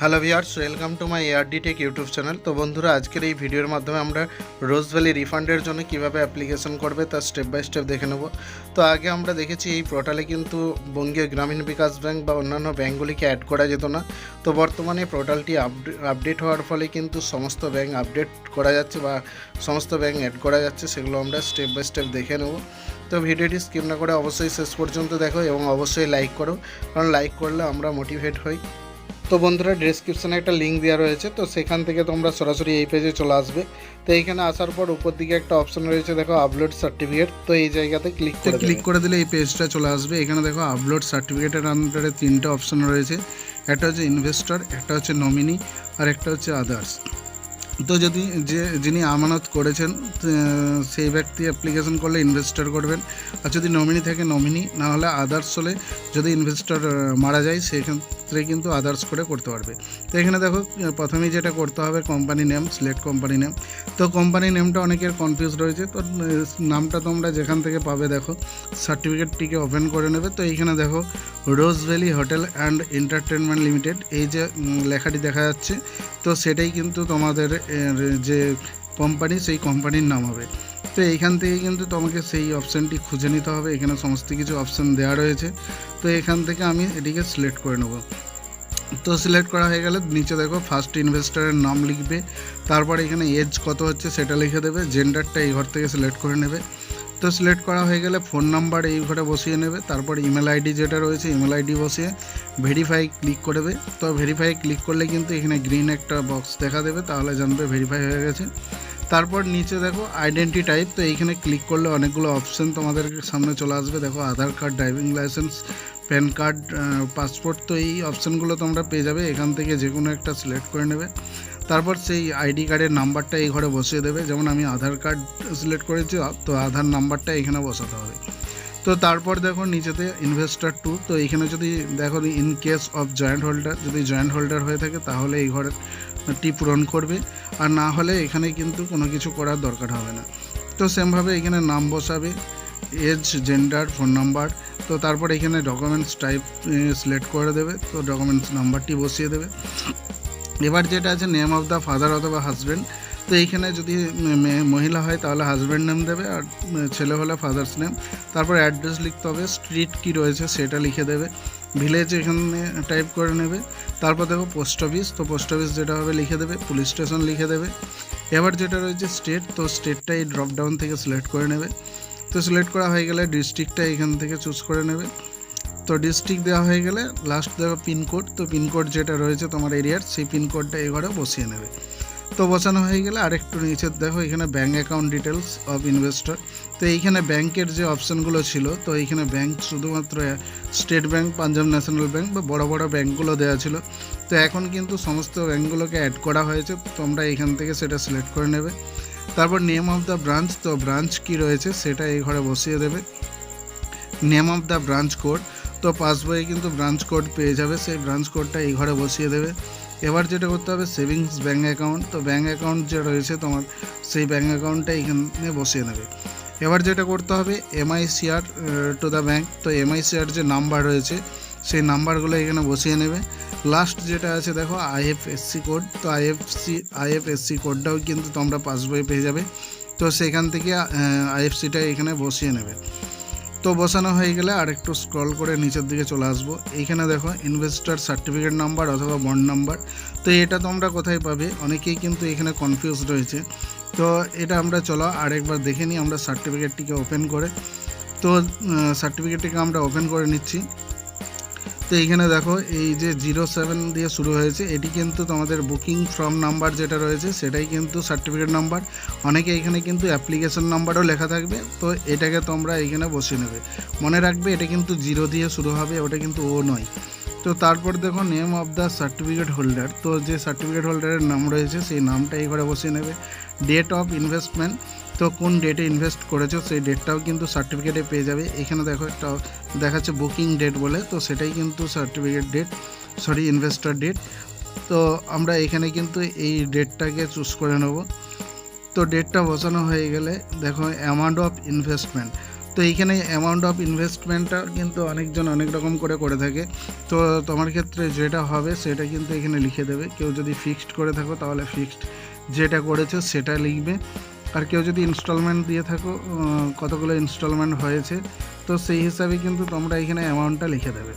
Hello viewers welcome to my ARD tech YouTube channel. তো বন্ধুরা, আজকের এই ভিডিওর মাধ্যমে আমরা রোজ ভ্যালি রিফান্ডের জন্য কীভাবে অ্যাপ্লিকেশন করবে তার স্টেপ বাই স্টেপ দেখে নেব। তো আগে আমরা দেখেছি এই পোর্টালে কিন্তু বঙ্গীয় গ্রামীণ বিকাশ ব্যাংক বা অন্যান্য ব্যাঙ্কগুলিকে অ্যাড করা যেত না। তো বর্তমানে পোর্টালটি আপডেট হওয়ার ফলে কিন্তু সমস্ত ব্যাংক আপডেট করা যাচ্ছে বা সমস্ত ব্যাংক অ্যাড করা যাচ্ছে, সেগুলো আমরা স্টেপ বাই স্টেপ দেখে নেব। তো ভিডিওটি স্কিপ না করে অবশ্যই শেষ পর্যন্ত দেখো এবং অবশ্যই লাইক করো। কারণ লাইক করলে আমরা মোটিভেট হই। তো বন্ধুরা ডিসক্রিপশানে একটা লিঙ্ক দেওয়া রয়েছে তো সেখান থেকে তোমরা সরাসরি এই পেজে চলে আসবে। তো এইখানে আসার পর উপর দিকে একটা অপশন রয়েছে দেখো আপলোড সার্টিফিকেট তো এই জায়গাতে ক্লিক করে ক্লিক করে দিলে এই পেজটা চলে আসবে। এখানে দেখো আপলোড সার্টিফিকেটের আন্ডারে তিনটা অপশন রয়েছে একটা হচ্ছে ইনভেস্টর একটা হচ্ছে নমিনি আর একটা হচ্ছে আদার্স তো যদি যে যিনি আমানত করেছেন সেই ব্যক্তি অ্যাপ্লিকেশন করলে ইনভেস্টর করবেন। আর যদি নমিনি থাকে নমিনি না হলে আদার্স হলে যদি ইনভেস্টর মারা যায়, সেক্ষেত্রে কিন্তু আদার্স করে করতে পারবে। তো এখানে দেখো প্রথমেই যেটা করতে হবে company name select company name তো কোম্পানি নেমটা অনেকের কনফিউজ রয়েছে। তো নামটা তোমরা যেখান থেকে পাবে, দেখো সার্টিফিকেটটিকে ওপেন করে নেবে। তো এইখানে দেখো Rose Valley Hotel and Entertainment Limited এই যে লেখাটি দেখা যাচ্ছে। তো সেটাই কিন্তু তোমাদের যে কোম্পানি সেই কোম্পানির নাম হবে। তো এইখান থেকে কিন্তু তোমাকে সেই অপশানটি খুঁজে নিতে হবে। এখানে সমস্ত কিছু অপশান দেওয়া রয়েছে। তো এখান থেকে আমি এটিকে সিলেক্ট করে নেব। তো সিলেক্ট করা হয়ে গেলে নিচে দেখো ফার্স্ট ইনভেস্টারের নাম লিখবে। তারপর এখানে এজ কত হচ্ছে সেটা লিখে দেবে। জেন্ডারটা এই ঘর থেকে সিলেক্ট করে নেবে। তো সিলেক্ট করা হয়ে গেলে ফোন নাম্বার এই ঘরে বসিয়ে নেবে, তারপর ইমেল আইডি যেটা রয়েছে ইমেল আইডি বসিয়ে ভেরিফাই ক্লিক করবে তো ভেরিফাই ক্লিক করলে কিন্তু এখানে গ্রিন একটা বক্স দেখা দেবে, তাহলে জানবে ভেরিফাই হয়ে গেছে। তারপর নিচে দেখো আইডেন্টি টাইপ তো এইখানে ক্লিক করলে অনেকগুলো অপশন তোমাদের সামনে চলে আসবে। দেখো Aadhaar card driving licence PAN card passport তো এই অপশানগুলো তোমরা পেয়ে যাবে। এখান থেকে যে কোনো একটা সিলেক্ট করে নেবে। তারপর সেই আইডি কার্ডের নাম্বারটা এই ঘরে বসিয়ে দেবে। যেমন আমি আধার কার্ড সিলেক্ট করেছি, তো আধার নাম্বারটা এখানে বসাতে হবে। তো তারপর দেখো নিচেতে ইনভেস্টার টু তো এইখানে যদি দেখো in case of joint holder যদি জয়েন্ট হোল্ডার হয়ে থাকে, তাহলে এই ঘরটি পূরণ করবে। আর না হলে এখানে কিন্তু কোনো কিছু করার দরকার হবে না। তো সেমভাবে এখানে নাম বসাবে এজ জেন্ডার ফোন নাম্বার তো তারপর এখানে ডকুমেন্টস টাইপ সিলেক্ট করে দেবে, তো ডকুমেন্টস নাম্বারটি বসিয়ে দেবে। এবার যেটা আছে নেম অফ দ্য ফাদার অথবা হাজব্যান্ড তো এইখানে যদি মহিলা হয়, তাহলে হাজব্যান্ড নেম দেবে আর ছেলে হলে ফাদার্স নেম তারপর অ্যাড্রেস লিখতে হবে স্ট্রিট কি রয়েছে সেটা লিখে দেবে। ভিলেজ এখানে টাইপ করে নেবে। তারপর দেখো পোস্ট অফিস তো পোস্ট অফিস যেটা হবে লিখে দেবে পুলিশ স্টেশন লিখে দেবে। এবার যেটা রয়েছে স্টেট তো স্টেটটা এই ড্রপ ডাউন থেকে সিলেক্ট করে নেবে। তো সিলেক্ট করা হয়ে গেলে ডিস্ট্রিক্টটা এখান থেকে চুজ করে নেবে। তো ডিস্ট্রিক্ট দেওয়া হয়ে গেলে লাস্ট দেওয়া পিনকোড তো পিনকোড যেটা রয়েছে তোমার এরিয়ার সেই পিনকোডটা এই ঘরে বসিয়ে নেবে। তো বসানো হয়ে গেলে আরেকটু নিচে দেখো, এখানে bank account details of investor তো এইখানে ব্যাংকের যে অপশানগুলো ছিল, তো এইখানে ব্যাংক শুধুমাত্র State Bank Punjab National Bank বা বড় বড় ব্যাংকগুলো দেওয়া ছিল। তো এখন কিন্তু সমস্ত ব্যাংকগুলোকে অ্যাড করা হয়েছে তোমরা এখান থেকে সেটা সিলেক্ট করে নেবে। তারপর নেম অফ দ্য ব্রাঞ্চ তো ব্রাঞ্চ কি রয়েছে সেটা এই ঘরে বসিয়ে দেবে। Name of the branch code তো পাসবইয়ে কিন্তু ব্রাঞ্চ কোড পেয়ে যাবে, সেই ব্রাঞ্চ কোডটা এই ঘরে বসিয়ে দেবে। এবার যেটা করতে হবে সেভিংস ব্যাঙ্ক অ্যাকাউন্ট তো ব্যাঙ্ক অ্যাকাউন্ট যে রয়েছে তোমার, সেই ব্যাঙ্ক অ্যাকাউন্টটা এখানে বসিয়ে নেবে। এবার যেটা করতে হবে এমআইসিআর টু দ্য ব্যাঙ্ক তো এমআইসিআর যে নাম্বার রয়েছে, সেই নাম্বারগুলো এখানে বসিয়ে নেবে। লাস্ট যেটা আছে, দেখো আইএফএসসি কোড তো আইএফসি আইএফএসসি কোডটাও কিন্তু তোমরা পাসবইয়ে পেয়ে যাবে। তো সেখান থেকে আইএফসিটা এখানে বসিয়ে নেবে। তো বসানো হয়ে গেলে আর একটু স্ক্রল করে নিচের দিকে চলে আসব। এইখানে দেখো ইনভেস্টার সার্টিফিকেট নাম্বার অথবা বন্ড নাম্বার তো এটা তোমরা কোথায় পাবে? অনেকেই কিন্তু এখানে কনফিউজ রয়েছে। তো এটা আমরা চলো আরেকবার দেখে নিই, আমরা সার্টিফিকেটটিকে ওপেন করে। তো সার্টিফিকেটটিকে আমরা ওপেন করে নিচ্ছি। তো এইখানে দেখো, এই যে জিরো সেভেন দিয়ে শুরু হয়েছে, এটি কিন্তু তোমাদের বুকিং ফর্ম নাম্বার যেটা রয়েছে, সেটাই কিন্তু সার্টিফিকেট নাম্বার। অনেকে এখানে কিন্তু অ্যাপ্লিকেশন নাম্বারও লেখা থাকবে, তো এটাকে তোমরা এখানে বসিয়ে নেবে। মনে রাখবে, এটা কিন্তু জিরো দিয়ে শুরু হবে, ওটা কিন্তু ও নয়। তো তারপর দেখো name of the certificate holder তো যে সার্টিফিকেট হোল্ডারের নাম রয়েছে, সেই নামটা এই ঘরে বসিয়ে নেবে। ডেট অফ ইনভেস্টমেন্ট তো কোন ডেটে ইনভেস্ট করেছ, সেই ডেটটাও কিন্তু সার্টিফিকেটে পেয়ে যাবে। এখানে দেখো একটা দেখাচ্ছে বুকিং ডেট বলে, তো সেটাই কিন্তু certificate date sorry investor date তো আমরা এখানে কিন্তু এই ডেটটাকে চুজ করে নেব। তো ডেটটা বসানো হয়ে গেলে দেখো অ্যামাউন্ট অফ ইনভেস্টমেন্ট তো এইখানে অ্যামাউন্ট অফ ইনভেস্টমেন্টটা কিন্তু অনেকজন অনেক রকম করে করে থাকে। তো তোমার ক্ষেত্রে যেটা হবে সেটা কিন্তু এখানে লিখে দেবে। কেউ যদি ফিক্সড করে থাকো তাহলে ফিক্সড যেটা করেছ সেটা লিখবে। আর কেউ যদি ইনস্টলমেন্ট দিয়ে থাকো কতগুলো ইনস্টলমেন্ট হয়েছে, তো সেই হিসাবে কিন্তু তোমরা এখানে অ্যামাউন্টটা লিখে দেবে।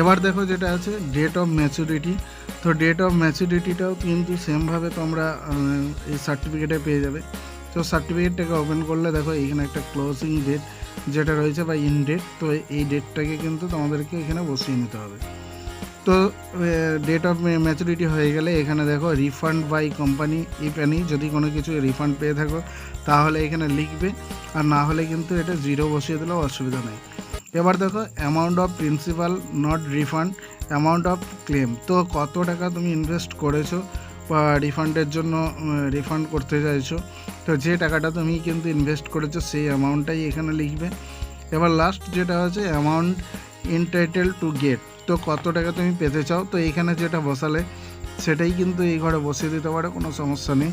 এবার দেখো যেটা আছে ডেট অফ ম্যাচুরিটি তো ডেট অফ ম্যাচুরিটিটাও কিন্তু সেমভাবে তোমরা এই সার্টিফিকেটে পেয়ে যাবে। তো সার্টিফিকেটটাকে ওপেন করলে দেখো এখানে একটা ক্লোজিং ডেট যেটা রয়েছে বা ইন ডেট তো এই ডেটটাকে কিন্তু তোমাদেরকে এখানে বসিয়ে নিতে হবে। তো ডেট অফ ম্যাচুরিটি হয়ে গেলে এখানে দেখো refund by company if any যদি কোনো কিছু রিফান্ড পেয়ে থাকো, তাহলে এখানে লিখবে। আর না হলে কিন্তু এটা জিরো বসিয়ে দিলেও অসুবিধা নেই। এবার দেখো amount of principal not refund amount of claim তো কত টাকা তুমি ইনভেস্ট করেছ বা রিফান্ডের জন্য রিফান্ড করতে চাইছো, তো যে টাকাটা তুমি কিন্তু ইনভেস্ট করেছ সেই অ্যামাউন্টটাই এখানে লিখবে। এবার লাস্ট যেটা হচ্ছে অ্যামাউন্ট ইনটাইটেল টু গেট তো কত টাকা তুমি পেতে চাও? তো এইখানে যেটা বসালে, সেটাই কিন্তু এই ঘরে বসিয়ে দিতে পারে, কোনো সমস্যা নেই।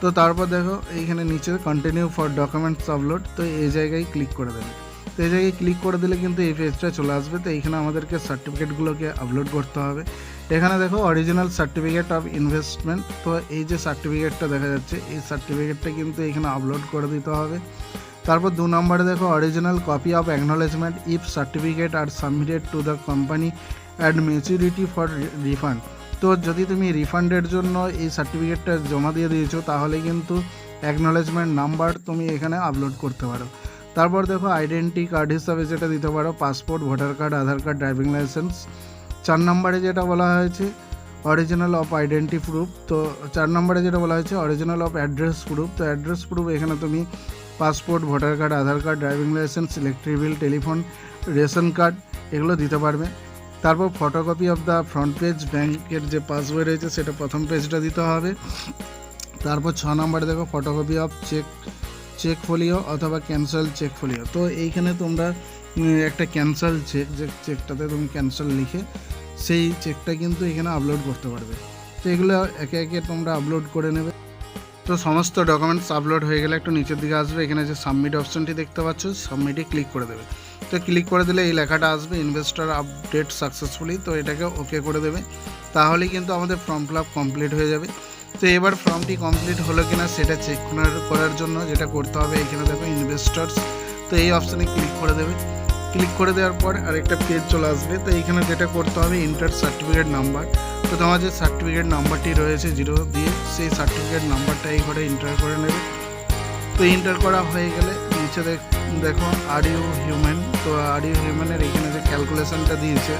তো তারপর দেখো, এইখানে নিচে কন্টিনিউ ফর ডকুমেন্টস আপলোড তো এই জায়গায় ক্লিক করে দেবে। তো এই জায়গায় ক্লিক করে দিলে কিন্তু এই পেজটা চলে আসবে। তো এইখানে আমাদেরকে সার্টিফিকেটগুলোকে আপলোড করতে হবে। এখানে দেখো অরিজিনাল সার্টিফিকেট অফ ইনভেস্টমেন্ট তো এই যে সার্টিফিকেটটা দেখা যাচ্ছে, এই সার্টিফিকেটটা কিন্তু এখানে আপলোড করে দিতে হবে। তারপর দু নম্বরে দেখো original copy of acknowledgement if certificate are submitted to the company at maturity for refund তো যদি তুমি রিফান্ডের জন্য এই সার্টিফিকেটটা জমা দিয়ে দিয়েছ, তাহলে কিন্তু অ্যাকনোলেজমেন্ট নাম্বার তুমি এখানে আপলোড করতে পারো। তারপর দেখো আইডেন্টি কার্ড হিসাবে যেটা দিতে পারো passport voter card Aadhaar card driving licence চার নম্বরে যেটা বলা হয়েছে অরিজিনাল অফ আইডেন্টি প্রুফ তো চার নম্বরে যেটা বলা হয়েছে অরিজিনাল অফ অ্যাড্রেস প্রুফ তো অ্যাড্রেস প্রুফ এখানে তুমি passport, voter card, Aadhaar card, driving licence, electric bill, telephone, ration card এগুলো দিতে পারবে। তারপর photocopy of the front page ব্যাংকের যে পাসবই রয়েছে সেটা প্রথম পেজটা দিতে হবে। তারপর ছ নম্বরে দেখো photocopy of cheque cheque folio অথবা ক্যান্সেল চেক ফোলিও তো এইখানে তোমরা একটা ক্যান্সেল চেক যে চেকটাতে তুমি ক্যান্সেল লিখে সেই চেকটা কিন্তু এখানে আপলোড করতে পারবে। তো এগুলো একে একে তোমরা আপলোড করে নেবে। তো সমস্ত ডকুমেন্টস আপলোড হয়ে গেলে একটু নিচের দিকে আসবে। এখানে যে সাবমিট অপশনটি দেখতে পাচ্ছ সাবমিটে ক্লিক করে দেবে। তো ক্লিক করে দিলে এই লেখাটা আসবে ইনভেস্টর আপডেট সাকসেসফুলি তো এটাকে ওকে করে দেবে। তাহলেই কিন্তু আমাদের ফর্ম ফিল কমপ্লিট হয়ে যাবে। তো এবার ফর্মটি কমপ্লিট হলো কিনা সেটা চেক করার জন্য যেটা করতে হবে এখানে দেখো ইনভেস্টর্স তো এই অপশানে ক্লিক করে দেবে। ক্লিক করে দেওয়ার পর আরেকটা পেজ চলে আসবে। তো এইখানে যেটা করতে হবে ইন্টার সার্টিফিকেট নাম্বার তো তোমার যে সার্টিফিকেট নাম্বারটি রয়েছে জিরো দিয়ে, সেই সার্টিফিকেট নাম্বারটা এই ঘরে এন্টার করে নেবে। তো এন্টার করা হয়ে গেলে নিচে দেখ- আর ইউ হিউম্যান তো আর ইউ হিউম্যানের এখানে যে ক্যালকুলেশনটা দিয়েছে,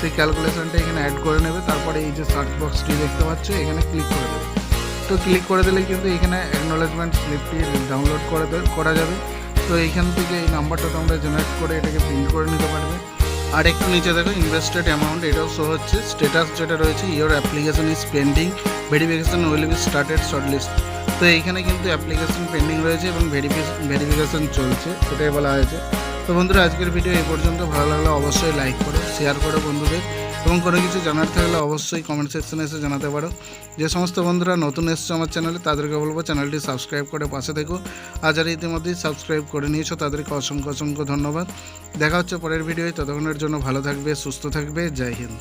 সেই ক্যালকুলেশনটা এখানে অ্যাড করে নেবে। তারপরে এই যে সার্চ বক্সটি দেখতে পাচ্ছ, এখানে ক্লিক করে দেবে। তো ক্লিক করে দিলে কিন্তু এখানে অ্যাকনোলেজমেন্ট স্লিপটি ডাউনলোড করে করা যাবে। তো এইখান থেকে এই নাম্বারটা তোমরা জেনারেট করে এটাকে প্রিন্ট করে নিতে পারবে। আর একটু নিচে দেখো ইনভেস্টেড অ্যামাউন্ট এটাও শো হচ্ছে। স্ট্যাটাস যেটা রয়েছে your application is pending verification will be started shortlist তো এইখানে কিন্তু অ্যাপ্লিকেশন পেন্ডিং রয়েছে এবং ভেরিফিকেশন চলছে এটাই বলা হয়েছে। তো বন্ধুরা, আজকের ভিডিও এই পর্যন্ত। ভালো লাগলে অবশ্যই লাইক করো শেয়ার করো বন্ধুদের। এবং কোনো কিছু জানার থাকলে অবশ্যই কমেন্ট সেকশনে এসে জানাতে পারো। যে সমস্ত বন্ধুরা নতুন এসছো আমার চ্যানেলে তাদেরকে বলব চ্যানেলটি সাবস্ক্রাইব করে পাশে দেখো আর যারা ইতিমধ্যেই সাবস্ক্রাইব করে নিয়েছো, তাদেরকে অসংখ্য অসংখ্য ধন্যবাদ। দেখা হচ্ছে পরের ভিডিওয় ততক্ষণের জন্য ভালো থাকবে, সুস্থ থাকবে। জয় হিন্দ।